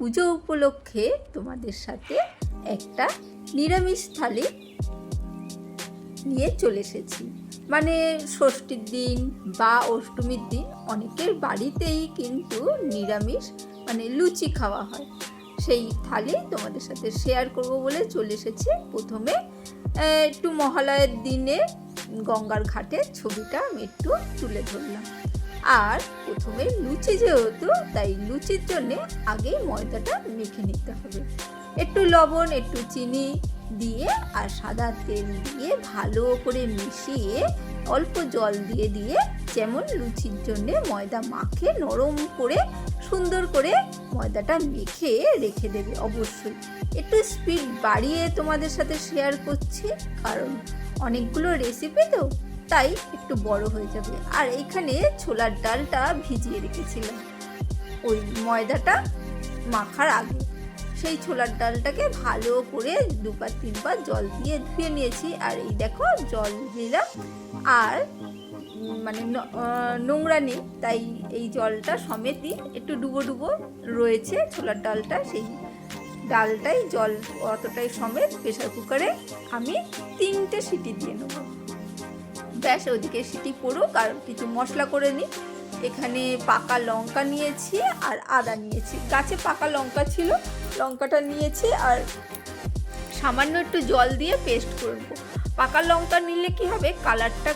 পুজো উপলক্ষে তোমাদের সাথে একটা নিরামিষ থালি নিয়ে চলে এসেছি। মানে ষষ্ঠীর দিন বা অষ্টমীর দিন অনেকের বাড়িতেই কিন্তু নিরামিষ মানে লুচি খাওয়া হয়। সেই থালি তোমাদের সাথে শেয়ার করব বলে চলে এসেছি। প্রথমে একটু মহালয়ের দিনে গঙ্গার ঘাটের ছবিটা আমি একটু তুলে ধরলাম। আর প্রথমে লুচি যেহেতু, তাই লুচির জন্যে আগেই ময়দাটা মেখে নিতে হবে। একটু লবণ, একটু চিনি দিয়ে আর সাদা তেল দিয়ে ভালো করে মিশিয়ে অল্প জল দিয়ে দিয়ে যেমন লুচির জন্যে ময়দা মাখে, নরম করে সুন্দর করে ময়দাটা মেখে রেখে দেবে অবশ্যই। একটু স্পিড বাড়িয়ে তোমাদের সাথে শেয়ার করছি, কারণ অনেকগুলো রেসিপি তো। তাই একটু বড় হয়ে যাবে। আর এখানে ছোলার ডালটা ভিজিয়ে রেখেছিলাম। ওই ময়দাটা মাখার আগে। সেই ছোলার ডালটাকে ভালো করে দুবার, তিনবার জল দিয়ে ধুয়ে নিয়েছি। আর এই দেখো, জল দিলাম আর মানে নোংরা নেই, তাই এই জলটা সমেতই একটু ডুবো ডুবো রয়েছে ছোলার ডালটা। সেই ডালটাই জল অতটাই সমেত প্রেশার কুকারে আমি তিনটে সিটি দিয়ে নেব। ব্যাস ওদিকে সিটি পড়ুক আর কিছু মশলা করে নিই এখানে পাকা লঙ্কা নিয়েছি আর আদা নিয়েছি। গাছে পাকা লঙ্কা ছিল, লঙ্কাটা নিয়েছি আর সামান্য একটু জল দিয়ে পেস্ট করব। পাকা লঙ্কা নিলে কি হবে? কালারটা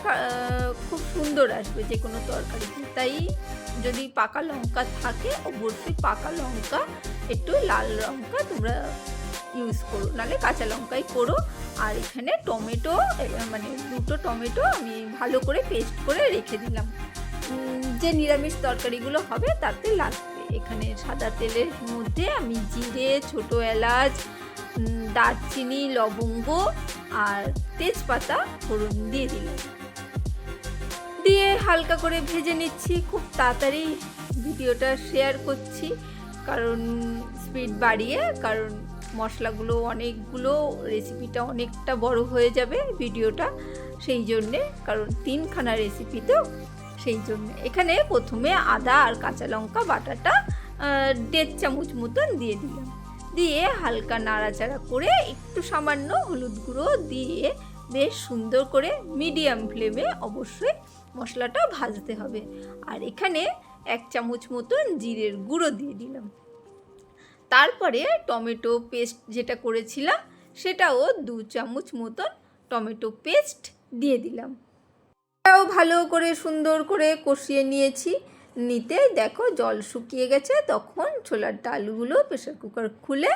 খুব সুন্দর আসবে যে কোনো তরকারি তাই যদি পাকা লঙ্কা থাকে, অবশ্যই পাকা লঙ্কা, একটু লাল লঙ্কা তোমরা ইউজ করো, নাহলে কাঁচা লঙ্কাই করো। আর এখানে টমেটো মানে দুটো টমেটো আমি ভালো করে পেস্ট করে রেখে দিলাম। যে নিরামিষ তরকারিগুলো হবে তাতে লাগবে। এখানে সাদা তেলের মধ্যে আমি জিরে, ছোট এলাচ দারচিনি, লবঙ্গ আর তেজপাতা ফোড়ন দিয়ে দিলাম। দিয়ে হালকা করে ভেজে নিচ্ছি। খুব তাড়াতাড়ি ভিডিওটা শেয়ার করছি, কারণ স্পিড বাড়িয়ে, কারণ মশলাগুলো অনেকগুলো রেসিপিটা অনেকটা বড় হয়ে যাবে ভিডিওটা সেই জন্যে, কারণ তিনখানা রেসিপি তো সেই জন্য। এখানে প্রথমে আদা আর কাঁচা লঙ্কা বাটাটা দেড় চামচ মতন দিয়ে দিলাম। দিয়ে হালকা নাড়াচাড়া করে একটু সামান্য হলুদ গুঁড়ো দিয়ে বেশ সুন্দর করে মিডিয়াম ফ্লেমে অবশ্যই মশলাটা ভাজতে হবে। আর এখানে এক চামচ মতন জিরের গুঁড়ো দিয়ে দিলাম। তারপরে টমেটো পেস্ট যেটা করেছিলাম, সেটাও দু চামচ মতন টমেটো পেস্ট দিয়ে দিলাম। এটাও ভালো করে সুন্দর করে কষিয়ে নিয়েছি। নিতে দেখো জল শুকিয়ে গেছে, তখন ছোলার ডালগুলো প্রেশার কুকার খুলে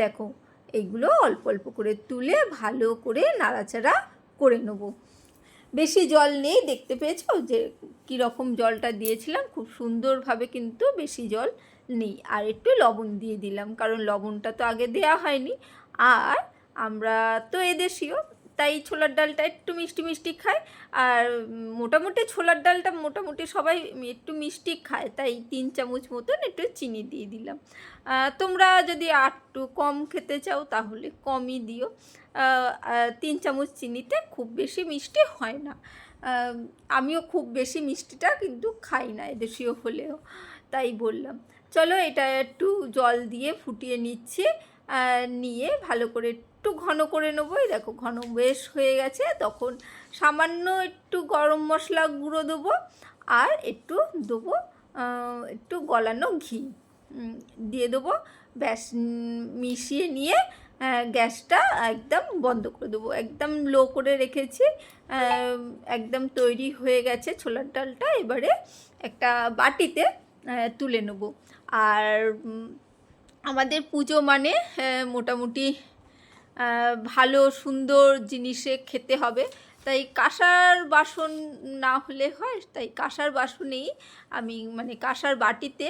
দেখো এইগুলো অল্প অল্প করে তুলে ভালো করে নাড়াচাড়া করে নেব। বেশি জল নেই, দেখতে পেয়েছ যে কীরকম জলটা দিয়েছিলাম, খুব সুন্দরভাবে কিন্তু বেশি জল নেই। আর একটু লবণ দিয়ে দিলাম, কারণ লবণটা তো আগে দেয়া হয়নি। আর আমরা তো এদেশীয়, তাই ছোলার ডালটা একটু মিষ্টি মিষ্টি খায় আর মোটামুটি ছোলার ডালটা মোটামুটি সবাই একটু মিষ্টি খায়, তাই তিন চামচ মতন একটু চিনি দিয়ে দিলাম। তোমরা যদি একটু কম খেতে চাও, তাহলে কমই দিও। তিন চামচ চিনিতে খুব বেশি মিষ্টি হয় না। আমিও খুব বেশি মিষ্টিটা কিন্তু খাই না, এদেশীয় হলেও, তাই বললাম। চলো এটা একটু জল দিয়ে ফুটিয়ে নিচ্ছি নিয়ে ভালো করে একটু ঘন করে নেব। এই দেখো ঘন বেশ হয়ে গেছে, তখন সামান্য একটু গরম মশলা গুঁড়ো দেবো, আর একটু দেবো একটু গলানো ঘি। দিয়ে দেবো, ব্যাস, মিশিয়ে নিয়ে গ্যাসটা একদম বন্ধ করে দেবো। একদম লো করে রেখেছি একদম তৈরি হয়ে গেছে ছোলার ডালটা। এবারে একটা বাটিতে তুলে নেব। আর আমাদের পুজো মানে মোটামুটি ভালো সুন্দর জিনিসে খেতে হবে। তাই কাঁসার বাসন না হলে হয়, তাই কাঁসার বাসনেই আমি মানে কাঁসার বাটিতে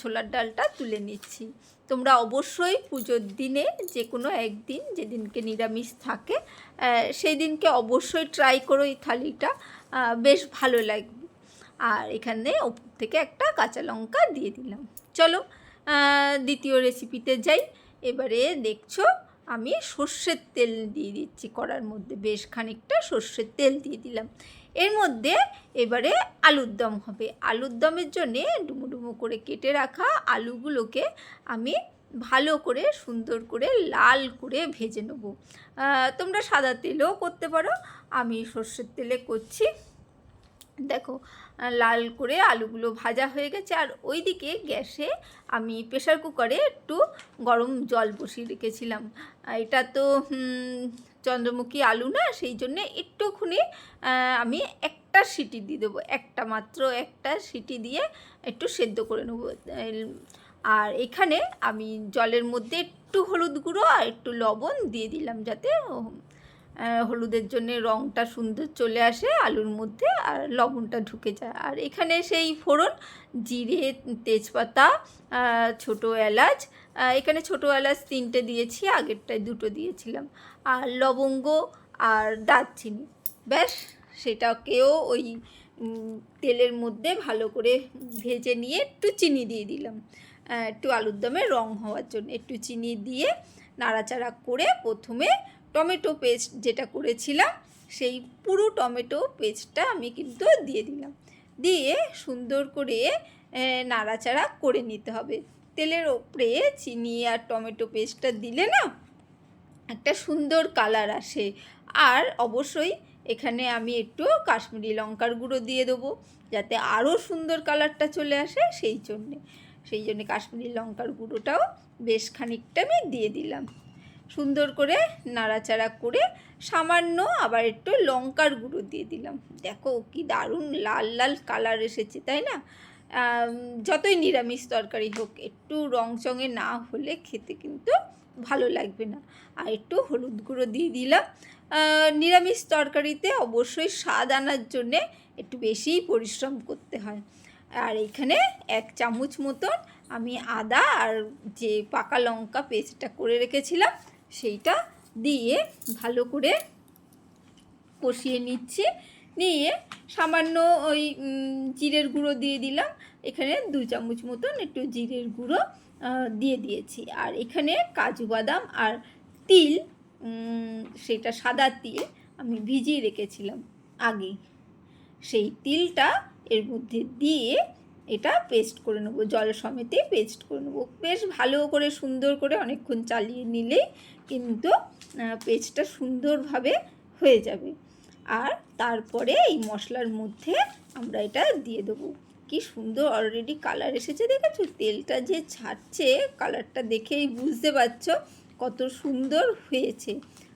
ছোলার ডালটা তুলে নিচ্ছি। তোমরা অবশ্যই পুজোর দিনে যে কোনো একদিন, যেদিনকে নিরামিষ থাকে সেই দিনকে অবশ্যই ট্রাই করো এই থালিটা। বেশ ভালো লাগবে। আর এখানে ওপর থেকে একটা কাঁচা লঙ্কা দিয়ে দিলাম। চলো দ্বিতীয় রেসিপিতে যাই। এবারে দেখছ, আমি সর্ষের তেল দিয়ে দিচ্ছি কড়ার মধ্যে। বেশ খানিকটা সর্ষের তেল দিয়ে দিলাম। এর মধ্যে এবারে আলুর দম হবে। আলুর দমের জন্যে ডুমো ডুমো করে কেটে রাখা আলুগুলোকে আমি ভালো করে সুন্দর করে লাল করে ভেজে নেব। তোমরা সাদা তেলেও করতে পারো। আমি সর্ষের তেলে করছি। দেখো লাল করে আলুগুলো ভাজা হয়ে গেছে। আর ওইদিকে গ্যাসে আমি প্রেশার কুকারে একটু গরম জল বসিয়ে রেখেছিলাম। এটা তো চন্দ্রমুখী আলু না, সেই জন্যে একটুখানি আমি একটা সিটি দিয়ে দেবো। একটা মাত্র একটা সিটি দিয়ে একটু সেদ্ধ করে নেব। আর এখানে আমি জলের মধ্যে একটু হলুদ গুঁড়ো আর একটু লবণ দিয়ে দিলাম যাতে হলুদের জন্য রঙটা সুন্দর চলে আসে, আলুর মধ্যে আর লবণটা ঢুকে যায়। আর এখানে সেই ফোড়ন, জিরে, তেজপাতা ছোটো এলাচ এখানে ছোটো এলাচ তিনটে দিয়েছি, আগেরটায় দুটো দিয়েছিলাম। আর লবঙ্গ আর দারচিনি, ব্যাস, সেটাকেও ওই তেলের মধ্যে ভালো করে ভেজে নিয়ে একটু চিনি দিয়ে দিলাম। একটু আলুর দমে রং হওয়ার জন্য একটু চিনি দিয়ে নাড়াচাড়া করে প্রথমে টমেটো পেস্ট যেটা করেছিলাম, সেই পুরো টমেটো পেস্টটা আমি কিন্তু দিয়ে দিলাম। দিয়ে সুন্দর করে নাড়াচাড়া করে নিতে হবে। তেলের ওপরে চিনি আর টমেটো পেস্টটা দিলে না একটা সুন্দর কালার আসে। আর অবশ্যই এখানে আমি একটু কাশ্মীরি লঙ্কার গুঁড়ো দিয়ে দেবো, যাতে আরও সুন্দর কালারটা চলে আসে সেই জন্যে। সেই জন্যে কাশ্মীরি লঙ্কার গুঁড়োটাও বেশ খানিকটা আমি দিয়ে দিলাম। সুন্দর করে নাড়াচাড়া করে সামান্য আবার একটু লঙ্কার গুঁড়ো দিয়ে দিলাম। দেখো কি দারুণ লাল লাল কালার এসেছে, তাই না? যতই নিরামিষ তরকারি হোক, একটু রং চঙে না হলে খেতে কিন্তু ভালো লাগবে না। আর একটু হলুদ গুঁড়ো দিয়ে দিলাম। নিরামিষ তরকারিতে অবশ্যই স্বাদ আনার জন্যে একটু বেশিই পরিশ্রম করতে হয়। আর এখানে এক চামচ মতন আমি আদা আর যে পাকা লঙ্কা পেস্টটা করে রেখেছিলাম সেইটা দিয়ে ভালো করে কষিয়ে নিচ্ছি। নিয়ে সামান্য ওই জিরের গুঁড়ো দিয়ে দিলাম। এখানে দু চামচ মতন একটু জিরের গুঁড়ো দিয়ে দিয়েছি। আর এখানে কাজু বাদাম আর তিল সেটা সাদা তিল আমি ভিজিয়ে রেখেছিলাম আগে। সেই তিলটা এর মধ্যে দিয়ে এটা পেস্ট করে নেব জল সমেতে পেস্ট করে নেব। বেশ ভালো করে, সুন্দর করে অনেকক্ষণ চালিয়ে নিলেই কিন্তু পেস্টটা সুন্দরভাবে হয়ে যাবে। আর তারপরে এই মশলার মধ্যে আমরা এটা দিয়ে দেবো। কি সুন্দর অলরেডি কালার এসেছে, দেখেছ? তেলটা যে ছাড়ছে কালারটা দেখেই বুঝতে পারছ কত সুন্দর হয়েছে।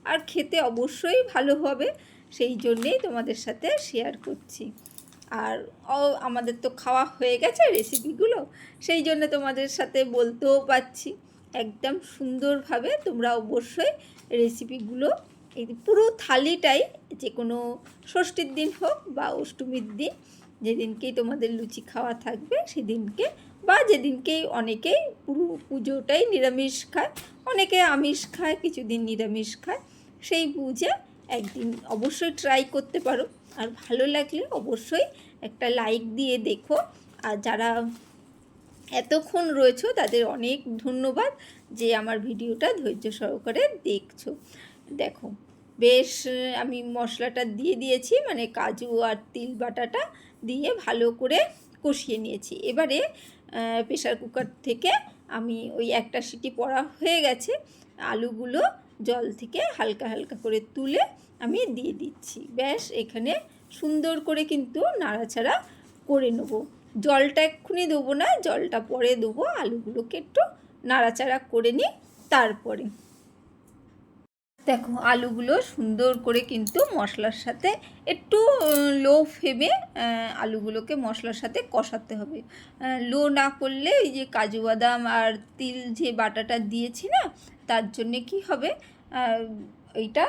আর খেতে অবশ্যই ভালো হবে, সেই জন্যেই তোমাদের সাথে শেয়ার করছি। আর আমাদের তো খাওয়া হয়ে গেছে রেসিপিগুলো সেই জন্য তোমাদের সাথে বলতেও পারছি। একদম সুন্দরভাবে তোমরা অবশ্যই রেসিপিগুলো এই পুরো থালিটাই যে কোনো ষষ্ঠীর দিন হোক বা অষ্টমীর দিন, যেদিনকেই তোমাদের লুচি খাওয়া থাকবে সেদিনকে বা যেদিনকেই অনেকেই পুরো পুজোটাই নিরামিষ খায়, অনেকে আমিষ খায়, কিছুদিন নিরামিষ খায়, সেই বুঝে একদিন অবশ্যই ট্রাই করতে পারো। আর ভালো লাগলে অবশ্যই একটা লাইক দিয়ে দেখো। আর যারা এতক্ষণ রয়েছো, তাদের অনেক ধন্যবাদ যে আমার ভিডিওটা ধৈর্য সহকারে দেখছ। দেখো, বেশ আমি মশলাটা দিয়ে দিয়েছি মানে কাজু আর তিল বাটাটা দিয়ে ভালো করে কষিয়ে নিয়েছি। এবারে প্রেশার কুকার থেকে আমি ওই একটা সিটি পড়া হয়ে গেছে, আলুগুলো জল থেকে হালকা হালকা করে তুলে আমি দিয়ে দিচ্ছি। ব্যাস, এখানে সুন্দর করে কিন্তু নাড়াচাড়া করে নেব। জলটা এক্ষুনি দেবো না, জলটা পরে দেবো। আলুগুলোকে একটু নাড়াচাড়া করে নিই তারপরে। দেখো, আলুগুলো সুন্দর করে কিন্তু মশলার সাথে একটু লো ফ্লেমে আলুগুলোকে মশলার সাথে কষাতে হবে। লো না করলে এই যে কাজু বাদাম আর তিল যে বাটাটা দিয়েছি না, তার জন্যে কি হবে? এইটা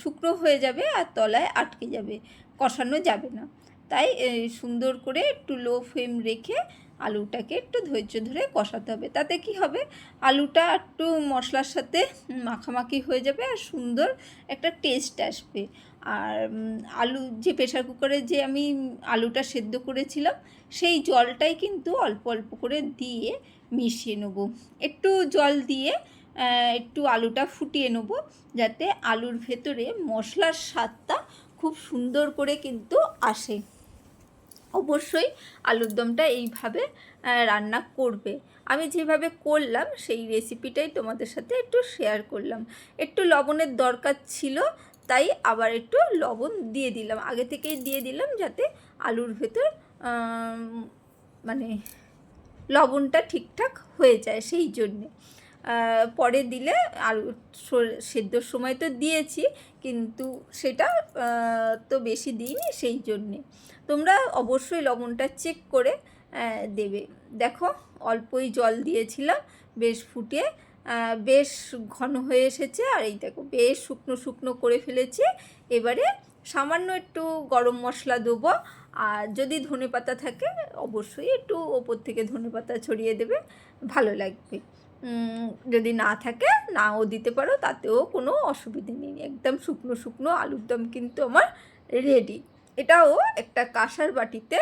শুকনো হয়ে যাবে আর তলায় আটকে যাবে, কষানো যাবে না। তাই সুন্দর করে একটু লো ফ্লেম রেখে আলুটাকে একটু ধৈর্য ধরে কষাতে হবে। তাতে কি হবে? আলুটা একটু মশলার সাথে মাখামাখি হয়ে যাবে আর সুন্দর একটা টেস্ট আসবে। আর আলু যে প্রেশার কুকারে যে আমি আলুটা সেদ্ধ করেছিলাম, সেই জলটাই কিন্তু অল্প অল্প করে দিয়ে মিশিয়ে নেব। একটু জল দিয়ে একটু আলুটা ফুটিয়ে নেব যাতে আলুর ভেতরে মশলার স্বাদটা খুব সুন্দর করে কিন্তু আসে। অবশ্যই আলুর দমটা এইভাবে রান্না করবে। আমি যেভাবে করলাম সেই রেসিপিটাই তোমাদের সাথে একটু শেয়ার করলাম। একটু লবণের দরকার ছিল, তাই আবার একটু লবণ দিয়ে দিলাম। আগে থেকেই দিয়ে দিলাম যাতে আলুর ভেতর মানে লবণটা ঠিকঠাক হয়ে যায় সেই জন্যে। পরে দিলে আর সেদ্ধর সময় তো দিয়েছি, কিন্তু সেটা তো বেশি দিইনি সেই জন্যে। তোমরা অবশ্যই লবণটা চেক করে দেবে। দেখো, অল্পই জল দিয়েছিলাম, বেশ ফুটে বেশ ঘন হয়ে এসেছে। আর এই দেখো, বেশ শুকনো শুকনো করে ফেলেছি। এবারে সামান্য একটু গরম মশলা দেবো। আর যদি ধনে পাতা থাকে, অবশ্যই একটু ওপর থেকে ধনে পাতা ছড়িয়ে দেবে, ভালো লাগবে। যদি না থাকে, নাও দিতে পারো, তাতেও কোনো অসুবিধে নেই। একদম শুকনো শুকনো আলুর দম কিন্তু আমার রেডি এটাও একটা কাঁসার বাটিতে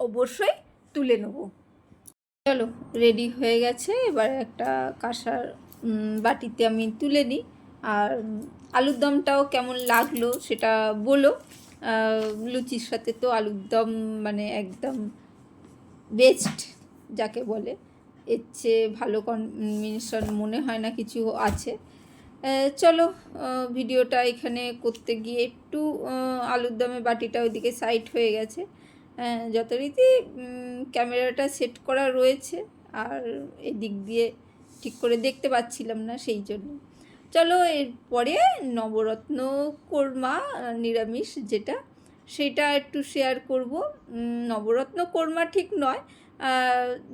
অবশ্যই তুলে নেব। চলো রেডি হয়ে গেছে। এবার একটা কাঁসার বাটিতে আমি তুলে নিই। আর আলুর দমটাও কেমন লাগল সেটা বলো। লুচির সাথে তো আলুর দম মানে একদম বেস্ট যাকে বলে। এর চেয়ে ভালো কম্বিনেশন মনে হয় না কিছু আছে। চলো ভিডিওটা এখানে করতে গিয়ে একটু আলুর দমে বাটিটা ওইদিকে সাইড হয়ে গেছে। যথারীতি ক্যামেরাটা সেট করা রয়েছে, আর এদিক দিয়ে ঠিক করে দেখতে পাচ্ছিলাম না সেই জন্য। চলো, এরপরে নবরত্ন কোরমা, নিরামিষ যেটা, সেটা একটু শেয়ার করব। নবরত্ন কোরমা ঠিক নয়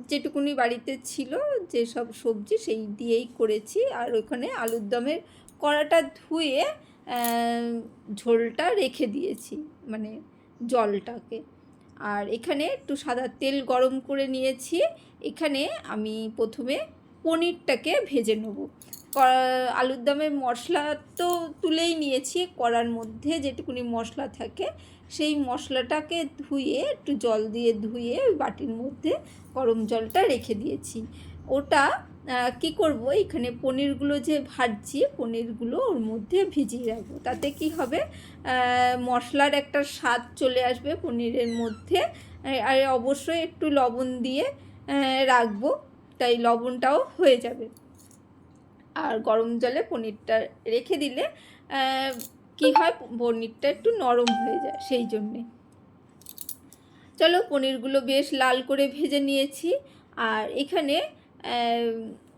যেটুকুনি বাড়িতে ছিল যেসব সবজি সেই দিয়েই করেছি। আর ওখানে আলুর দমের কড়াটা ধুয়ে ঝোলটা রেখে দিয়েছি মানে জলটাকে। আর এখানে একটু সাদা তেল গরম করে নিয়েছি। এখানে আমি প্রথমে পনিরটাকে ভেজে নেব। আলুর দমের মশলা তো তুলেই নিয়েছি, কড়ার মধ্যে যেটুকুনি মশলা থাকে সেই মশলাটাকে ধুয়ে, একটু জল দিয়ে ধুয়ে ওই বাটির মধ্যে গরম জলটা রেখে দিয়েছি। ওটা কি করব? এখানে পনিরগুলো যে ভাজছি, পনিরগুলো ওর মধ্যে ভিজিয়ে রাখব। তাতে কি হবে? মশলার একটা স্বাদ চলে আসবে পনিরের মধ্যে। আর- অবশ্যই একটু লবণ দিয়ে রাখব। তাই লবণটাও হয়ে যাবে। আর গরম জলে পনিরটা রেখে দিলে কি হয়? পনিরটা একটু নরম হয়ে যায় সেই জন্যে। চলো পনিরগুলো বেশ লাল করে ভেজে নিয়েছি। আর এখানে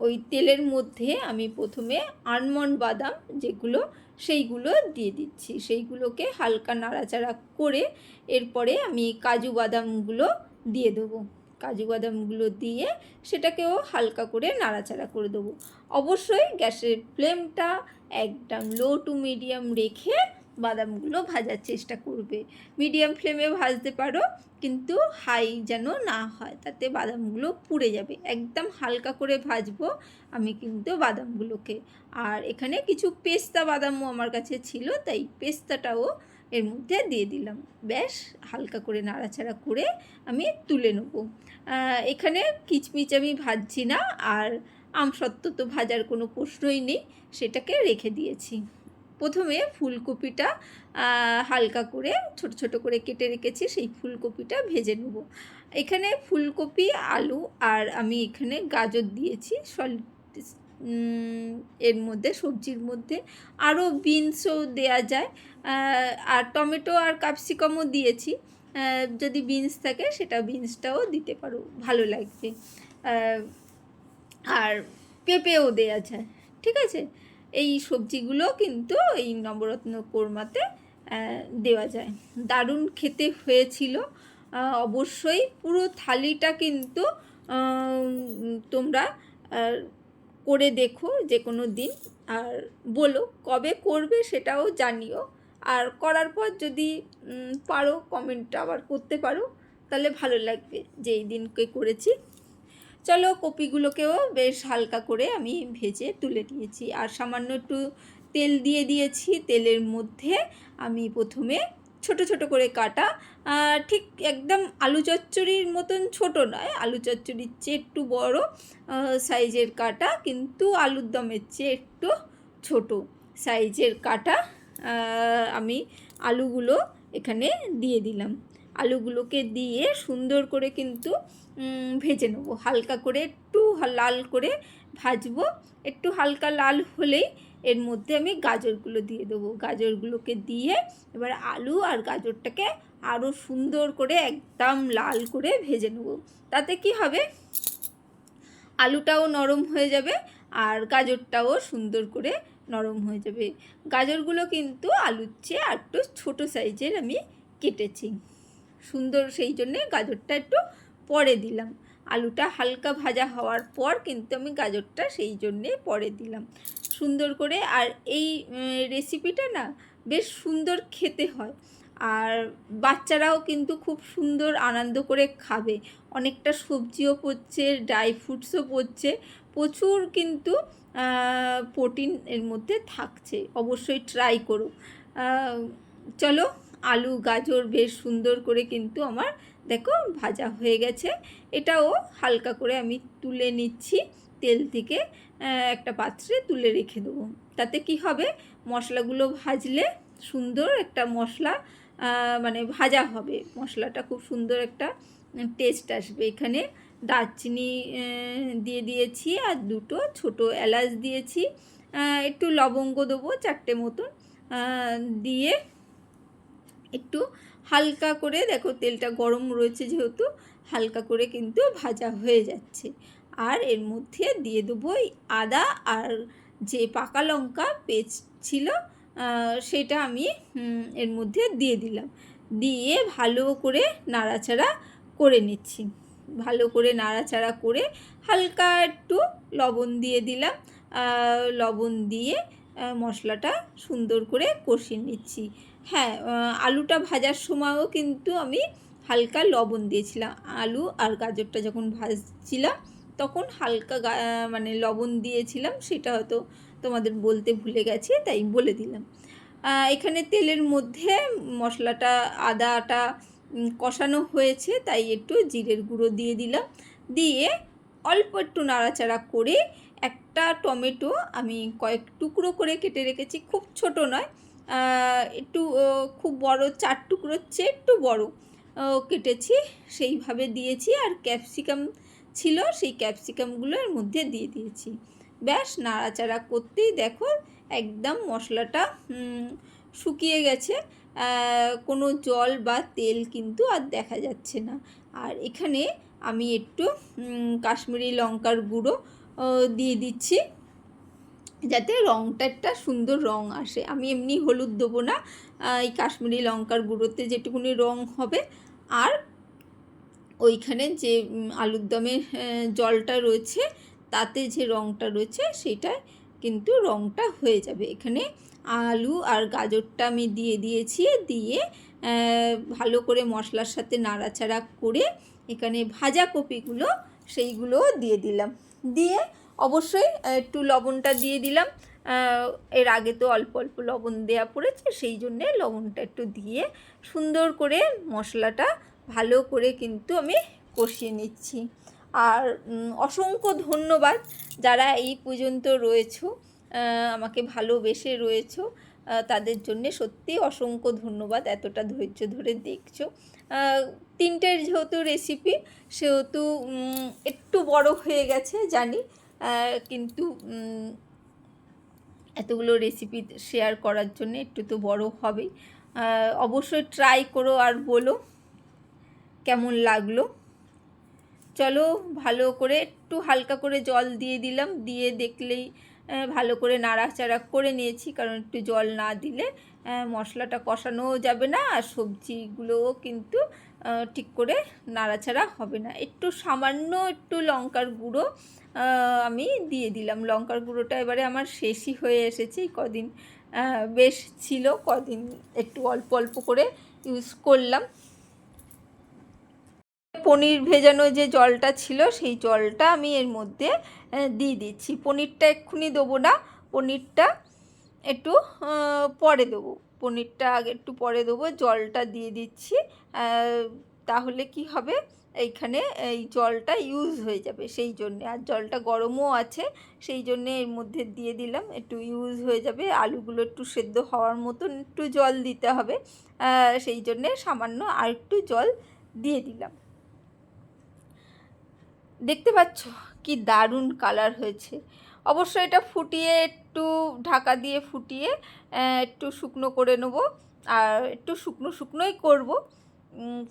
ওই তেলের মধ্যে আমি প্রথমে আলমন্ড বাদাম যেগুলো, সেইগুলো দিয়ে দিচ্ছি। সেইগুলোকে হালকা নাড়াচাড়া করে এরপরে আমি কাজু বাদামগুলো দিয়ে দেবো। কাজু বাদামগুলো দিয়ে সেটাকেও হালকা করে নাড়াচাড়া করে দেবো। অবশ্যই গ্যাসের ফ্লেমটা একদম লো টু মিডিয়াম রেখে বাদামগুলো ভাজার চেষ্টা করবে। মিডিয়াম ফ্লেমে ভাজতে পারো, কিন্তু হাই যেন না হয়, তাতে বাদামগুলো পুড়ে যাবে। একদম হালকা করে ভাজবো আমি কিন্তু বাদামগুলোকে। আর এখানে কিছু পেস্তা বাদামও আমার কাছে ছিল, তাই পেস্তাটাও এর মধ্যে দিয়ে দিলাম। ব্যাস, হালকা করে নাড়াচাড়া করে আমি তুলে নেব। এখানে কিচমিচ আমি ভাজছি না, আর আমসত্ত্ব তো ভাজার কোনো প্রশ্নই নেই, সেটাকে রেখে দিয়েছি। প্রথমে ফুলকপিটা হালকা করে, ছোট ছোট করে কেটে রেখেছি, সেই ফুলকপিটা ভেজে নেব। এখানে ফুলকপি, আলু, আর আমি এখানে গাজর দিয়েছি সলিড এর মধ্যে, সবজির মধ্যে। আরও বিনসও দেয়া যায়। আর টমেটো আর ক্যাপসিকামও দিয়েছি। যদি বিনস থাকে, সেটা বিনসটাও দিতে পারো, ভালো লাগবে। আর পেঁপেও দেওয়া যায়, ঠিক আছে? এই সবজিগুলো কিন্তু এই নবরত্ন কোরমাতে দেওয়া যায়। দারুণ খেতে হয়েছিল। অবশ্যই পুরো থালিটা কিন্তু তোমরা করে দেখো যে কোনো দিন। আর বলো কবে করবে সেটাও জানিও। আর করার পর যদি পারো কমেন্ট আবার করতে পারো, তাহলে ভালো লাগবে যে এই দিনকে করেছি। চলো কপিগুলোকেও বেশ হালকা করে আমি ভেজে তুলে নিয়েছি। আর সামান্য একটু তেল দিয়ে দিয়েছি। তেলের মধ্যে আমি প্রথমে ছোট ছোট করে কাটা। ঠিক একদম আলু চচ্চড়ির মতন ছোট নয়, আলু চচ্চড়ির চেয়ে একটু বড় সাইজের কাটা, কিন্তু আলুর দমের চেয়ে একটু ছোট সাইজের কাটা আমি আলুগুলো এখানে দিয়ে দিলাম। আলুগুলোকে দিয়ে সুন্দর করে কিন্তু ভেজে নেব। হালকা করে একটু লাল করে ভাজবো। একটু হালকা লাল হলেই এর মধ্যে আমি গাজরগুলো দিয়ে দেবো। গাজরগুলোকে দিয়ে এবার আলু আর গাজরটাকে আরও সুন্দর করে একদম লাল করে ভেজে নেব। তাতে কি হবে? আলুটাও নরম হয়ে যাবে আর গাজরটাও সুন্দর করে নরম হয়ে যাবে। গাজরগুলো কিন্তু আলুর চেয়ে একটু ছোটো সাইজের আমি কেটেছি। সুন্দর সেই জন্যে গাজরটা একটু পরে দিলাম। আলুটা হালকা ভাজা হওয়ার পর কিন্তু আমি গাজরটা সেই জন্যে পরে দিলাম। সুন্দর করে আর এই রেসিপিটা না বেশ সুন্দর খেতে হয়। আর বাচ্চারাও কিন্তু খুব সুন্দর আনন্দ করে খাবে। অনেকটা সবজিও পড়ছে ড্রাই ফ্রুটসও পড়ছে। প্রচুর কিন্তু প্রোটিন এর মধ্যে থাকছে। অবশ্যই ট্রাই করো। চলো, আলু, গাজর বেশ সুন্দর করে কিন্তু আমার, দেখো, ভাজা হয়ে গেছে। এটাও হালকা করে আমি তুলে নিচ্ছি। তেল থেকে আহ, একটা পাত্রে তুলে রেখে দেবো। তাতে কি হবে? মশলাগুলো ভাজলে সুন্দর একটা মশলা মানে ভাজা হবে। মশলাটা খুব সুন্দর একটা টেস্ট আসবে। এখানে দারচিনি দিয়ে দিয়েছি আর দুটো ছোট এলাচ দিয়েছি। একটু লবঙ্গ দেবো চারটে মতন। দিয়ে একটু হালকা করে দেখো তেলটা গরম রয়েছে যেহেতু হালকা করে কিন্তু ভাজা হয়ে যাচ্ছে। আর এর মধ্যে দিয়ে দেবো আদা আর যে পাকা লঙ্কা পেস্ট ছিল সেটা আমি এর মধ্যে দিয়ে দিলাম। দিয়ে ভালো করে নাড়াচাড়া করে নিচ্ছি। ভালো করে নাড়াচাড়া করে হালকা একটু লবণ দিয়ে দিলাম। লবণ দিয়ে মশলাটা সুন্দর করে কষিয়ে নিচ্ছি। হ্যাঁ আলুটা ভাজার সময়ও কিন্তু আমি হালকা লবণ দিয়েছিলাম। আলু আর গাজরটা যখন ভাজছিলাম তখন হালকা মানে লবণ দিয়েছিলাম, সেটা হয়তো তোমাদের বলতে ভুলে গেছি, তাই বলে দিলাম। এখানে তেলের মধ্যে মশলাটা, আদাটা কষানো হয়েছে, তাই একটু জিরের গুঁড়ো দিয়ে দিলাম। দিয়ে অল্প একটু নাড়াচাড়া করে একটা টমেটো আমি কয়েক টুকরো করে কেটে রেখেছি, খুব ছোট নয় একটু খুব বড়, চার টুকরোর চেয়ে একটু বড় কেটেছি, সেইভাবে দিয়েছি। আর ক্যাপসিকাম ছিল, সেই ক্যাপসিকামগুলো এর মধ্যে দিয়ে দিয়েছি। ব্যাস, নাড়াচাড়া করতেই দেখো একদম মশলাটা শুকিয়ে গেছে। কোনো জল বা তেল কিন্তু আর দেখা যাচ্ছে না। আর এখানে আমি একটু কাশ্মীরি লঙ্কার গুঁড়ো দিয়ে দিচ্ছি। যাতে রঙটা একটা সুন্দর রং আসে। আমি এমনি হলুদ দেবো না। এই কাশ্মীরি লঙ্কার গুঁড়োতে যেটুকুনি রং হবে। আর ওইখানে যে আলুর দমের জলটা রয়েছে, তাতে যে রঙটা রয়েছে, সেটা কিন্তু রঙটা হয়ে যাবে। এখানে আলু আর গাজরটা আমি দিয়ে দিয়েছি, দিয়ে ভালো করে মশলার সাথে নাড়াচাড়া করে এখানে ভাজা কপিগুলো সেইগুলোও দিয়ে দিলাম। দিয়ে অবশ্যই একটু লবণটা দিয়ে দিলাম। এর আগে তো অল্প অল্প লবণ দেওয়া পড়েছে, সেই জন্যে লবণটা একটু দিয়ে সুন্দর করে মশলাটা ভালো করে কিন্তু আমি কষিয়ে নিচ্ছি। আর অসংখ্য ধন্যবাদ যারা এই পর্যন্ত রয়েছো আমাকে ভালোবেসে রয়েছো তাদের জন্যে সত্যি অসংখ্য ধন্যবাদ এতটা ধৈর্য ধরে দেখছ। তিনটের যেহেতু রেসিপি সেহেতু একটু বড় হয়ে গেছে জানি কিন্তু এতগুলো রেসিপি শেয়ার করার জন্য একটু তো বড় হবেই। অবশ্যই ট্রাই করো আর বলো। কেমন লাগল? চলো ভালো করে একটু হালকা করে জল দিয়ে দিলাম। দিয়ে দেখলেই ভালো করে নাড়াচাড়া করে নিয়েছি, কারণ একটু জল না দিলে মশলাটা কষানোও যাবে না, আর সবজিগুলোও কিন্তু ঠিক করে নাড়াচাড়া হবে না। একটু সামান্য একটু লঙ্কার গুঁড়ো আমি দিয়ে দিলাম। লঙ্কার গুঁড়োটা এবারে আমার শেষই হয়ে এসেছে। কদিন বেশ ছিল, কদিন একটু অল্প অল্প করে ইউজ করলাম। পনির ভেজানো যে জলটা ছিল, সেই জলটা আমি এর মধ্যে দিয়ে দিচ্ছি। পনিরটা এক্ষুনি দেবো না। পনিরটা একটু পরে দেবো। পনিরটা আগে একটু পরে দেবো। জলটা দিয়ে দিচ্ছি। তাহলে কি হবে? এইখানে এই জলটা ইউজ হয়ে যাবে সেই জন্যে। আর জলটা গরমও আছে, সেই জন্যে এর মধ্যে দিয়ে দিলাম। একটু ইউজ হয়ে যাবে। আলুগুলো একটু সেদ্ধ হওয়ার মতন একটু জল দিতে হবে। সেই জন্যে সামান্য আর একটু জল দিয়ে দিলাম। দেখতে পাচ্ছ কি দারুণ কালার হয়েছে। অবশ্য এটা ফুটিয়ে একটু ঢাকা দিয়ে ফুটিয়ে একটু শুকনো করে নেব। আর একটু শুকনো শুকনোই করব।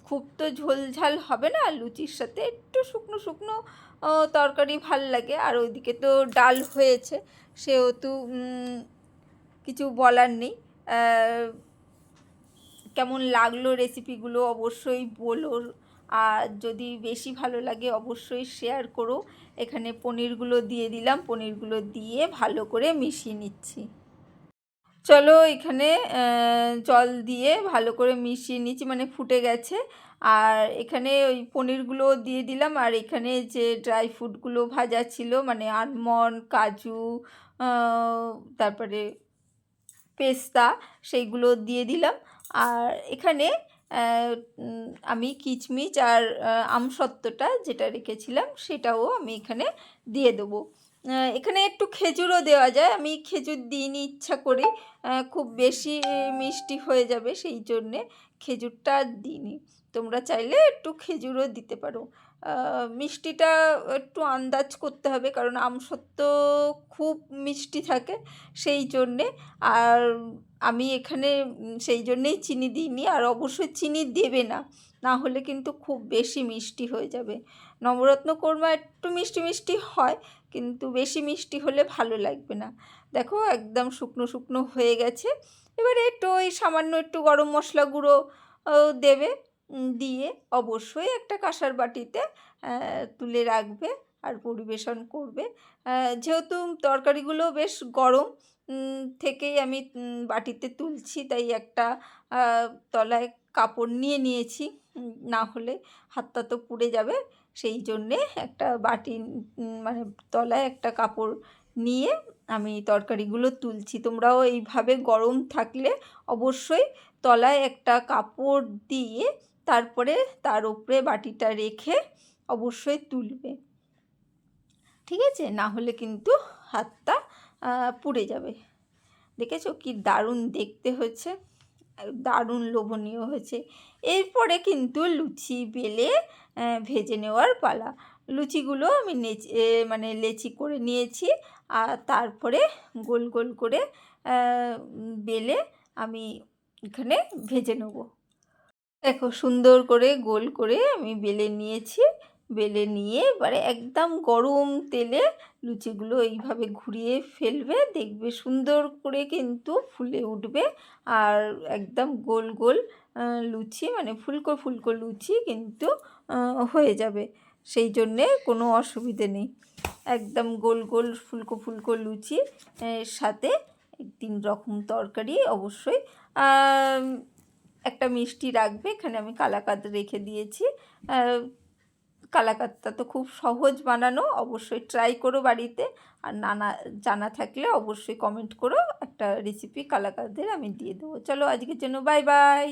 খুব তো ঝোলঝাল হবে না, লুচির সাথে একটু শুকনো শুকনো তরকারি ভালো লাগে। আর ওইদিকে তো ডাল হয়েছে, সেহেতু কিছু বলার নেই। কেমন লাগল রেসিপিগুলো অবশ্যই বলো। আর যদি বেশি ভালো লাগে অবশ্যই শেয়ার করো। এখানে পনিরগুলো দিয়ে দিলাম, পনিরগুলো দিয়ে ভালো করে মিশিয়ে নিচ্ছি। চলো এখানে জল দিয়ে ভালো করে মিশিয়ে নিচ্ছি মানে ফুটে গেছে। আর এখানে ওই পনিরগুলো দিয়ে দিলাম, আর এখানে যে ড্রাই ফ্রুটগুলো ভাজা ছিল মানে আলমন্ড কাজু তারপরে পেস্তা, সেইগুলো দিয়ে দিলাম। আর এখানে আমি কিচমিচ আর আমসত্ত্বটা যেটা রেখেছিলাম সেটাও আমি এখানে দিয়ে দেবো। এখানে একটু খেজুরও দেওয়া যায়। আমি খেজুর দিইনি ইচ্ছা করি। খুব বেশি মিষ্টি হয়ে যাবে সেই জন্যে খেজুরটা আর দিইনি। তোমরা চাইলে একটু খেজুরও দিতে পারো। মিষ্টিটা একটু আন্দাজ করতে হবে, কারণ আমসত্ত্ব খুব মিষ্টি থাকে সেই জন্যে। আর আমি এখানে সেই জন্যেই চিনি দিইনি, আর অবশ্যই চিনি দেবে না না হলে কিন্তু খুব বেশি মিষ্টি হয়ে যাবে। নবরত্ন কোরমা একটু মিষ্টি মিষ্টি হয়, কিন্তু বেশি মিষ্টি হলে ভালো লাগবে না। দেখো একদম শুকনো শুকনো হয়ে গেছে। এবারে একটু ওই সামান্য একটু গরম মশলা গুঁড়ো দেবে। দিয়ে অবশ্যই একটা কাঁসার বাটিতে তুলে রাখবে আর পরিবেশন করবে। যেহেতু তরকারিগুলো বেশ গরম থেকেই আমি বাটিতে তুলছি, তাই একটা তলায় কাপড় নিয়ে নিয়েছি। না হলে হাতটা তো পুড়ে যাবে, সেই জন্যে একটা বাটি মানে তলায় একটা কাপড় নিয়ে আমি তরকারিগুলো তুলছি। তোমরাও এইভাবে গরম থাকলে অবশ্যই তলায় একটা কাপড় দিয়ে তারপরে তার উপরে বাটিটা রেখে অবশ্যই তুলবে। ঠিক আছে? না হলে কিন্তু হাতটা পুড়ে যাবে। দেখেছ কি দারুণ দেখতে হয়েছে? দারুণ লোভনীয় হয়েছে। এরপরে কিন্তু লুচি বেলে ভেজে নেওয়ার পালা। লুচিগুলো আমি নেচে মানে লেচি করে নিয়েছি। আর তারপরে গোল গোল করে বেলে আমি এখানে ভেজে নেব। দেখো সুন্দর করে গোল করে আমি বেলে নিয়েছি। বেলে নিয়ে এবারে একদম গরম তেলে লুচিগুলো এইভাবে ঘুরিয়ে ফেলবে। দেখবে সুন্দর করে কিন্তু ফুলে উঠবে। আর একদম গোল গোল লুচি মানে ফুলকো ফুলকো লুচি কিন্তু হয়ে যাবে। সেই জন্যে কোনো অসুবিধে নেই। একদম গোল গোল ফুলকো ফুলকো লুচি সাথে তিন রকম তরকারি অবশ্যই। একটা মিষ্টি রাখবে, এখানে আমি কালাকাদ রেখে দিয়েছি। কালাকাদটা কালাকাতটা তো খুব সহজ বানানো, অবশ্যই ট্রাই করো বাড়িতে। আর নানা, জানা থাকলে অবশ্যই কমেন্ট করো, একটা রেসিপি কালাকাদের আমি দিয়ে দেবো। চলো আজকের জন্য বাই বাই